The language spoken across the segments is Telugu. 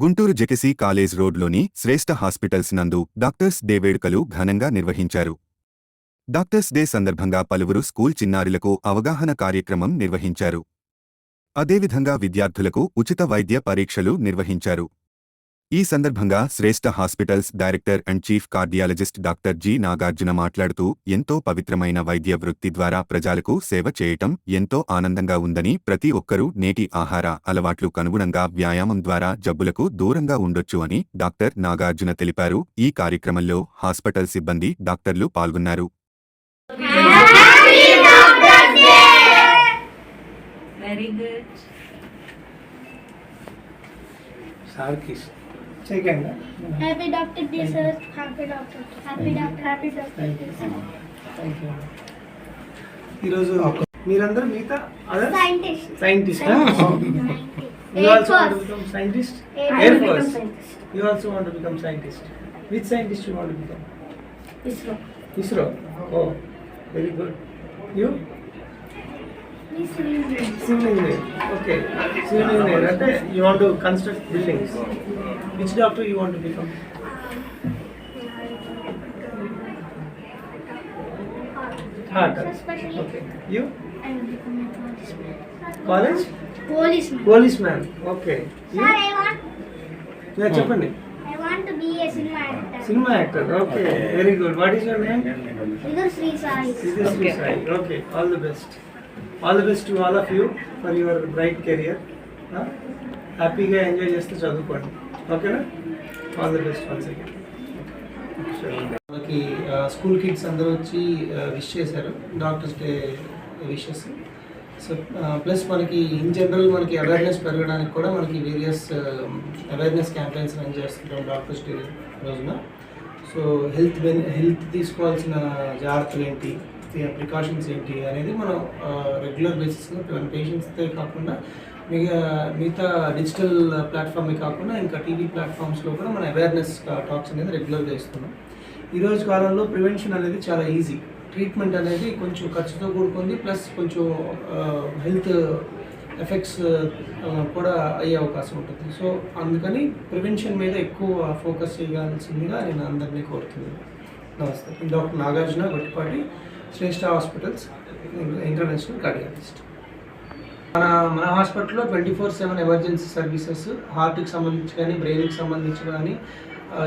గుంటూరు జెకెసి కాలేజ్ రోడ్లోని శ్రేష్ఠ హాస్పిటల్స్ నందు డాక్టర్స్ డే వేడుకలు ఘనంగా నిర్వహించారు. డాక్టర్స్ డే సందర్భంగా పలువురు స్కూల్ చిన్నారులకు అవగాహన కార్యక్రమం నిర్వహించారు. అదేవిధంగా విద్యార్థులకు ఉచిత వైద్య పరీక్షలు నిర్వహించారు. ఈ సందర్భంగా Shreshta hospitals director and chief cardiologist doctor G Nagarjuna మాట్లాడుతూ ఎంతో పవిత్రమైన వైద్య వృత్తి ద్వారా ప్రజలకు సేవ చేయటం ఎంతో ఆనందంగా ఉందని ప్రతి ఒక్కరూ నేటి ఆహార అలవాట్లు కనుగుణంగా వ్యాయామం ద్వారా జబ్బులకు దూరంగా ఉండొచ్చు అని డాక్టర్ నాగార్జున తెలిపారు. ఈ కార్యక్రమంలో హాస్పిటల్ సిబ్బంది డాక్టర్లు పాల్గొన్నారు. వెరీ గుడ్ సార్కి చేయకండి. థ్యాంక్ యూ ఈరోజు మీరందరూ మిగతా other Scientist. Scientist you also want Force. Become scientist air. Force. You also want become scientist which scientist you want become ISRO. ISRO oh very good you. Civil engineer okay civil engineer అంటే you want to construct buildings which doctor you want become heart Especially, okay you I will become a policeman. Policeman. Policeman okay Sir, I want. చెప్పండి. I want to be a cinema actor. Cinema actor okay very good what is your name Either Sri Sai. Sri Sai okay all the best all the best to all of you for your bright career హ్యాపీగా ఎంజాయ్ చేస్తూ చదువుకోండి. ఓకేనా all the best once again మనకి స్కూల్ కిడ్స్ అందరూ వచ్చి విష్ చేశారు. Doctors day wishes so plus మనకి ఇన్ జనరల్ మనకి అవేర్నెస్ పెరగడానికి కూడా మనకి వేరియస్ అవేర్నెస్ క్యాంపెయిన్స్ రన్ చేస్తుంటాం డాక్టర్స్ డే రోజున. సో హెల్త్ బెన్ హెల్త్ తీసుకోవాల్సిన జాగ్రత్తలు ఏంటి? ప్రికాషన్స్ ఏంటి అనేది మనం రెగ్యులర్ బేసిస్లో మన పేషెంట్స్తో కాకుండా మిగతా మిగతా డిజిటల్ ప్లాట్ఫామే కాకుండా ఇంకా టీవీ ప్లాట్ఫామ్స్లో కూడా మన అవేర్నెస్ టాక్స్ అనేది రెగ్యులర్గా ఇస్తున్నాం. ఈరోజు కాలంలో ప్రివెన్షన్ అనేది చాలా ఈజీ ట్రీట్మెంట్ అనేది కొంచెం ఖర్చుతో కూడుకుంది ప్లస్ కొంచెం హెల్త్ ఎఫెక్ట్స్ కూడా అయ్యే అవకాశం ఉంటుంది. సో అందుకని ప్రివెన్షన్ మీద ఎక్కువ ఫోకస్ చేయాల్సిందిగా నేను అందరినీ కోరుతున్నాను. నమస్తే. Doctor Nagarjuna Gottipati. Shreshta hospitals international cardiologist. మన మన హాస్పిటల్లో twenty four seven emergency services హార్ట్కి సంబంధించి కానీ బ్రెయిన్కి సంబంధించి కానీ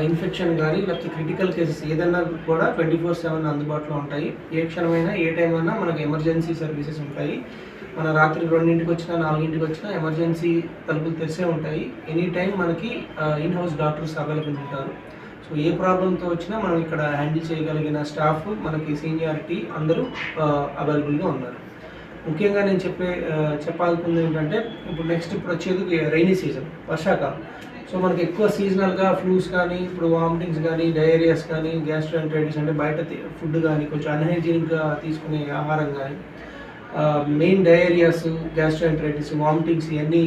ఇన్ఫెక్షన్ కానీ లేకపోతే క్రిటికల్ కేసెస్ ఏదైనా కూడా ట్వంటీ ఫోర్ సెవెన్ అందుబాటులో ఉంటాయి. ఏ క్షణమైనా ఏ టైం అయినా మనకు ఎమర్జెన్సీ సర్వీసెస్ ఉంటాయి. మన రాత్రి రెండింటికి వచ్చినా నాలుగింటికి వచ్చినా ఎమర్జెన్సీ తలుపులు తెరిసే ఉంటాయి. ఎనీ టైం మనకి ఇన్ హౌస్ డాక్టర్స్ అవైలబుల్ ఉంటారు. సో ఏ ప్రాబ్లంతో వచ్చినా మనం ఇక్కడ హ్యాండిల్ చేయగలిగిన స్టాఫ్ మనకి సీనియారిటీ అందరూ అవైలబుల్గా ఉన్నారు. ముఖ్యంగా నేను చెప్పే చెప్పాల్సింది ఏంటంటే ఇప్పుడు నెక్స్ట్ ఇప్పుడు వచ్చేది రైనీ సీజన్ వర్షాకాలం. సో మనకి ఎక్కువ సీజనల్గా ఫ్లూస్ కానీ ఇప్పుడు వామిటింగ్స్ కానీ డయేరియాస్ కానీ గ్యాస్ట్రోఎంటైటిస్ అంటే బయట ఫుడ్ కానీ కొంచెం అన్హైజీనిక్గా తీసుకునే ఆహారం కానీ మెయిన్ డయేరియాస్ గ్యాస్ట్రోఎంట్రైటిస్ వామిటింగ్స్ ఇవన్నీ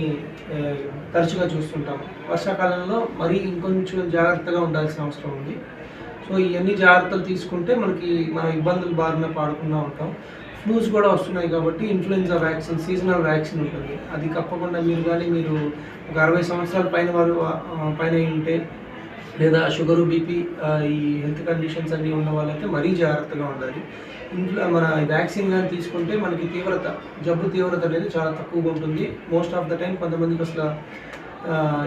తరచుగా చూస్తుంటాం. వర్షాకాలంలో మరీ ఇంకొంచెం జాగ్రత్తగా ఉండాల్సిన అవసరం ఉంది. సో ఇవన్నీ జాగ్రత్తలు తీసుకుంటే మనకి మన ఇబ్బందులు బారిన పాడకుండా ఉంటాం. ఫ్లూస్ కూడా వస్తున్నాయి కాబట్టి ఇన్ఫ్లుయెన్జా వ్యాక్సిన్ సీజనల్ వ్యాక్సిన్ ఉంటుంది. అది తప్పకుండా మీరు కానీ మీరు ఒక అరవై సంవత్సరాల పైన వారు పైన ఉంటే లేదా షుగరు బీపీ ఈ హెల్త్ కండిషన్స్ అన్నీ ఉన్న వాళ్ళైతే మరీ జాగ్రత్తగా ఉండాలి. ఇంట్లో మన వ్యాక్సిన్ కానీ తీసుకుంటే మనకి తీవ్రత జబ్బు తీవ్రత అనేది చాలా తక్కువగా ఉంటుంది. మోస్ట్ ఆఫ్ ద టైం కొంతమందికి అసలు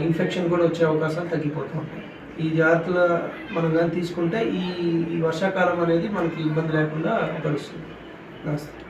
ఇన్ఫెక్షన్ కూడా వచ్చే అవకాశాలు తగ్గిపోతూ ఉంటాయి. ఈ జాగ్రత్తలు మనం కానీ తీసుకుంటే ఈ ఈ వర్షాకాలం అనేది మనకి ఇబ్బంది లేకుండా గడుస్తుంది. నమస్తే.